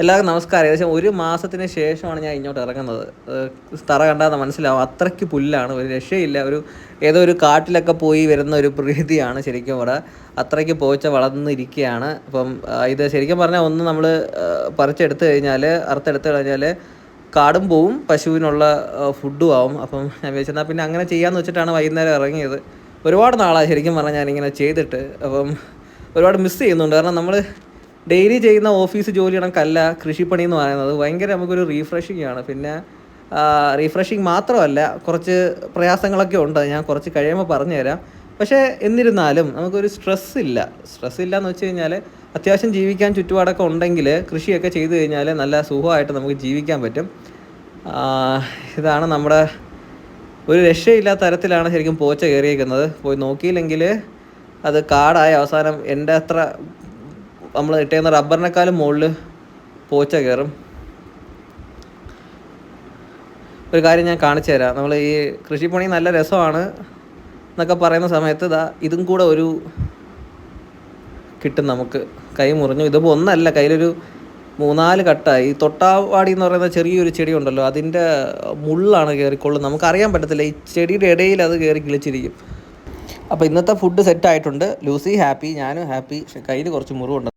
എല്ലാവർക്കും നമസ്കാരം. ഏകദേശം ഒരു മാസത്തിന് ശേഷമാണ് ഞാൻ ഇങ്ങോട്ട് ഇറങ്ങുന്നത്. തറ കണ്ടാൽ മനസ്സിലാവും അത്രയ്ക്ക് പുല്ലാണ്. ഒരു രക്ഷയില്ല. ഒരു ഏതോ ഒരു കാട്ടിലൊക്കെ പോയി വരുന്ന ഒരു പ്രീതിയാണ് ശരിക്കും ഇവിടെ. അത്രയ്ക്ക് പോച്ച വളർന്നിരിക്കുകയാണ്. അപ്പം ഇത് ശരിക്കും പറഞ്ഞാൽ ഒന്ന് നമ്മൾ പറിച്ചെടുത്ത് കഴിഞ്ഞാൽ അറുത്തെടുത്ത് കഴിഞ്ഞാൽ കാടും പോവും പശുവിനുള്ള ഫുഡും ആവും. അപ്പം ഞാൻ വെച്ചെന്നാൽ പിന്നെ അങ്ങനെ ചെയ്യാമെന്ന് വെച്ചിട്ടാണ് വൈകുന്നേരം ഇറങ്ങിയത്. ഒരുപാട് നാളായി ശരിക്കും പറഞ്ഞാൽ ഞാനിങ്ങനെ ചെയ്തിട്ട്. അപ്പം ഒരുപാട് മിസ് ചെയ്യുന്നുണ്ട്. കാരണം നമ്മൾ ഡെയിലി ചെയ്യുന്ന ഓഫീസ് ജോലി കണക്കല്ല കൃഷിപ്പണി എന്ന് പറയുന്നത്. ഭയങ്കര നമുക്കൊരു റീഫ്രഷിംഗ് ആണ്. പിന്നെ റീഫ്രഷിംഗ് മാത്രമല്ല കുറച്ച് പ്രയാസങ്ങളൊക്കെ ഉണ്ട്. ഞാൻ കുറച്ച് കഴിയുമ്പോൾ പറഞ്ഞുതരാം. പക്ഷേ എന്നിരുന്നാലും നമുക്കൊരു സ്ട്രെസ് ഇല്ല. സ്ട്രെസ് ഇല്ല എന്ന് വെച്ച് കഴിഞ്ഞാൽ അത്യാവശ്യം ജീവിക്കാൻ ചുറ്റുപാടൊക്കെ ഉണ്ടെങ്കിൽ കൃഷിയൊക്കെ ചെയ്തു കഴിഞ്ഞാൽ നല്ല സുഖമായിട്ട് നമുക്ക് ജീവിക്കാൻ പറ്റും. ഇതാണ് നമ്മുടെ ഒരു രക്ഷയില്ലാത്ത തരത്തിലാണ് ശരിക്കും പോച്ച കയറിയേക്കുന്നത്. പോയി നോക്കിയില്ലെങ്കിൽ അത് കാടായ അവസാനം എന്റെ അത്ര നമ്മൾ ഇട്ടേക്കുന്ന റബ്ബറിനേക്കാളും മുകളിൽ പോച്ച കയറും. ഒരു കാര്യം ഞാൻ കാണിച്ചു തരാം. നമ്മൾ ഈ കൃഷിപ്പണി നല്ല രസമാണ് എന്നൊക്കെ പറയുന്ന സമയത്ത് ഇതാ ഇതും കൂടെ ഒരു കിട്ടും നമുക്ക്. കൈ മുറിഞ്ഞു. ഇതിപ്പോൾ ഒന്നല്ല കയ്യിലൊരു മൂന്നാൽ കട്ടായി. തൊട്ടാവാടി എന്ന് പറയുന്ന ചെറിയൊരു ചെടി ഉണ്ടല്ലോ അതിന്റെ മുള്ളാണ് കയറിക്കൊള്ളുന്നത്. നമുക്കറിയാൻ പറ്റത്തില്ല ഈ ചെടിയുടെ ഇടയിൽ അത് കയറി കിളിച്ചിരിക്കും. അപ്പോൾ ഇന്നത്തെ ഫുഡ് സെറ്റ് ആയിട്ടുണ്ട് ലൂസി ഹാപ്പി ഞാനും ഹാപ്പി. പക്ഷെ കയ്യിൽ കുറച്ച് മുറിവുണ്ട്.